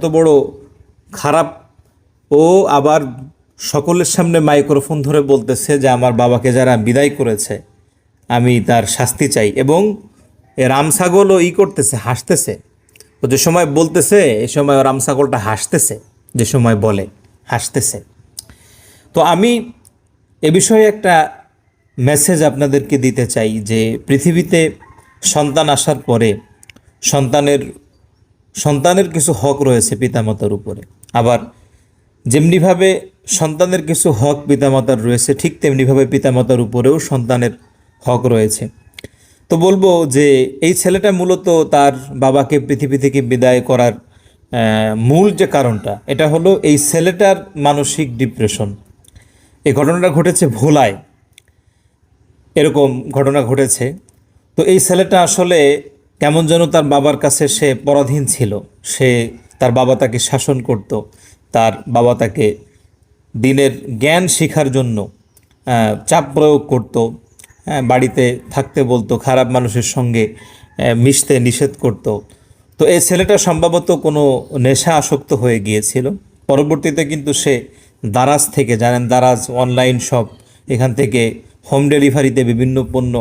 কত বড় খারাপ। ও আবার সকলের সামনে মাইক্রোফোন ধরে বলতেছে যে, আমার বাবাকে যারা বিদায় করেছে, আমি তার শাস্তি চাই। এবং এ রামসাগলও ই করতেছে, হাসতেছে। ও যে সময় বলতেছে, এ সময় রামসাগলটা হাসতেছে, যে সময় বলে, হাসতেছে। তো আমি এ বিষয়ে একটা মেসেজ আপনাদেরকে দিতে চাই যে, পৃথিবীতে সন্তান আসার পরে সন্তানের সন্তানের কিছু হক রয়েছে পিতামাতার উপরে। আবার যেমনিভাবে সন্তানের কিছু হক পিতামাতার রয়েছে, ঠিক তেমনিভাবে পিতামাতার উপরেও সন্তানের হক রয়েছে। তো বলব যে এই ছেলেটা মূলত তার বাবাকে পৃথিবী থেকে বিদায় করার মূল যে কারণটা, এটা হলো এই ছেলেটার মানসিক ডিপ্রেশন। এই ঘটনাটা ঘটেছে ভোলায়। এরকম ঘটনা ঘটেছে। তো এই ছেলেটা আসলে কেমন যেন তার বাবার কাছে সে পরাধীন ছিল। সে তার বাবা তাকে শাসন করত। তার বাবা তাকে দিনের জ্ঞান শেখার জন্য চাপ প্রয়োগ করত। বাড়িতে থাকতে বলতো, খারাপ মানুষের সঙ্গে মিশতে নিষেধ করত। তো এই ছেলেটা সম্ভবত কোনো নেশা আসক্ত হয়ে গিয়েছিল। পরবর্তীতে কিন্তু সে দারাজ থেকে, জানেন দারাজ অনলাইন শপ, এখান থেকে হোম ডেলিভারিতে বিভিন্ন পণ্য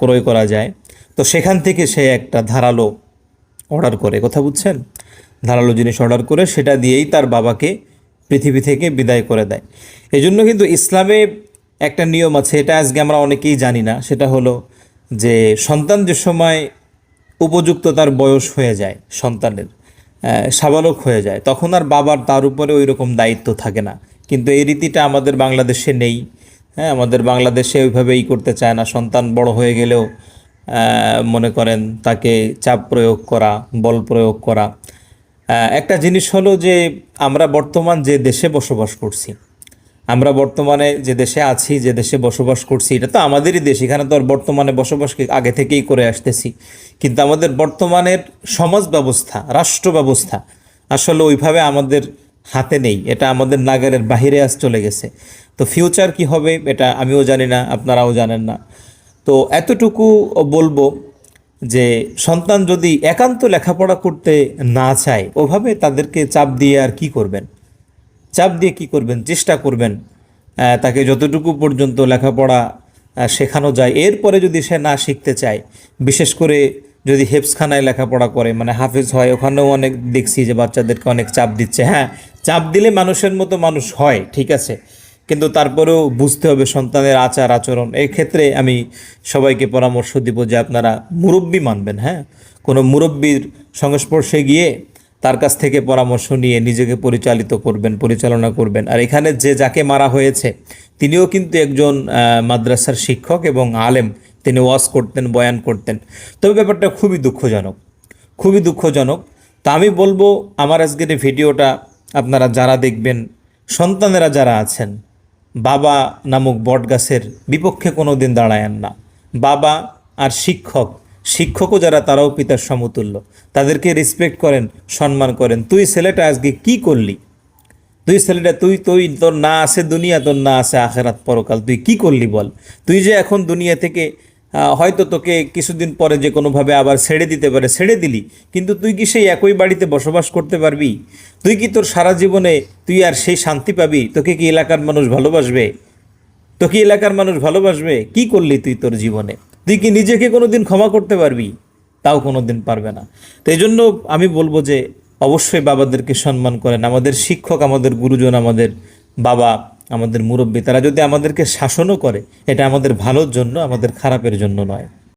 ক্রয় করা যায়। তো সেখান থেকে সে একটা ধারালো অর্ডার করে, কথা বুঝছেন? ধারালো জিনিস অর্ডার করে সেটা দিয়েই তার বাবাকে পৃথিবী থেকে বিদায় করে দেয়। এই জন্য কিন্তু ইসলামে একটা নিয়ম আছে, এটা আজকে আমরা অনেকেই জানি না, সেটা হলো যে সন্তান যে সময় উপযুক্ত তার বয়স হয়ে যায়, সন্তানের সাবালক হয়ে যায়, তখন আর বাবার তার উপরে ওই রকম দায়িত্ব থাকে না। কিন্তু এই রীতিটা আমাদের বাংলাদেশে নেই হ্যাঁ? আমাদের বাংলাদেশে ওইভাবে করতে চায় না, সন্তান বড় হয়ে গেলেও মনে করেন তাকে চাপ প্রয়োগ করা, বল প্রয়োগ করা। একটা জিনিস হলো যে আমরা বর্তমান যে দেশে বসবাস করছি, আমরা বর্তমানে যে দেশে আছি, যে দেশে বসবাস করছি, এটা তো আমাদেরই দেশ, এখানে তো আর বর্তমানে বসবাসকে আগে থেকেই করে আসতেছি। কিন্তু আমাদের বর্তমানের সমাজ ব্যবস্থা, রাষ্ট্র ব্যবস্থা আসলে ওইভাবে আমাদের হাতে নেই, এটা আমাদের নাগারের বাহিরে আজ চলে গেছে। তো ফিউচার কি হবে, এটা আমিও জানি না, আপনারাও জানেন না। তো এতটুকু বলব যে সন্তান যদি একান্ত লেখাপড়া করতে না চায়, ওভাবে তাদেরকে চাপ দিয়ে আর কি করবেন? চাপ দিয়ে কি করবেন? চেষ্টা করবেন তাকে যতটুকু পর্যন্ত লেখাপড়া শেখানো যায়। এরপরে যদি সে না শিখতে চায়, বিশেষ করে যদি হেফসখানায় লেখাপড়া করে মানে হাফেজ হয়, ওখানেও অনেক দেখছি যে বাচ্চাদেরকে অনেক চাপ দিচ্ছে। হ্যাঁ চাপ দিলে মানুষের মতো মানুষ হয়, ঠিক আছে। কিন্তু তারপরেও বুঝতে হবে সন্তানের আচার আচরণ। এই ক্ষেত্রে আমি সবাইকে পরামর্শ দিব যে আপনারা মুরব্বী মানবেন হ্যাঁ? কোনো মুরব্বীর সংস্পর্শে গিয়ে তার কাছ থেকে পরামর্শ নিয়ে নিজেকে পরিচালিত করবেন, পরিচালনা করবেন। আর এখানে যে যাকে মারা হয়েছে, তিনিও কিন্তু একজন মাদ্রাসার শিক্ষক এবং আলেম। তিনি ওয়াজ করতেন, বয়ান করতেন। তবে ব্যাপারটা খুবই দুঃখজনক খুবই দুঃখজনক। তা আমি বলব, আমার আজকের এই ভিডিওটা আপনারা যারা দেখবেন, সন্তানেরা যারা আছেন বাবা নামক বটগাছের বিপক্ষে কোনো দিন দাঁড়ায়েন না। বাবা আর শিক্ষক, শিক্ষকও যারা তারাও পিতার সমতুল্য। তাদেরকে রেসপেক্ট করেন, সম্মান করেন। তুই ছেলেটা আজকে কি করলি? তুই ছেলেটা, তুই তুই, তোর না আছে দুনিয়া, তোর না আছে আখেরাত পরকাল। তুই কি করলি বল? তুই যে এখন দুনিয়া থেকে হয়তো তোকে কিছুদিন পরে যে কোনোভাবে আবার ছেড়ে দিতে পারে, ছেড়ে দিলি, কিন্তু তুই কি সেই একই বাড়িতে বসবাস করতে পারবি? তুই কি তোর সারা জীবনে তুই আর সেই শান্তি পাবি? তোকে কি এলাকার মানুষ ভালোবাসবে? তোকে এলাকার মানুষ ভালোবাসবে? কি করলি তুই তোর জীবনে? তুই কি নিজেকে কোনোদিন ক্ষমা করতে পারবি? তাও কোনোদিন পারবে না। তো এই জন্য আমি বলব যে, অবশ্যই বাবাদেরকে সম্মান করেন। আমাদের শিক্ষক, আমাদের গুরুজন, আমাদের বাবা আমাদের মুরব্বী, তারা যদি আমাদেরকে শাসনও করে, এটা আমাদের ভালোর জন্য, আমাদের খারাপের জন্য নয়।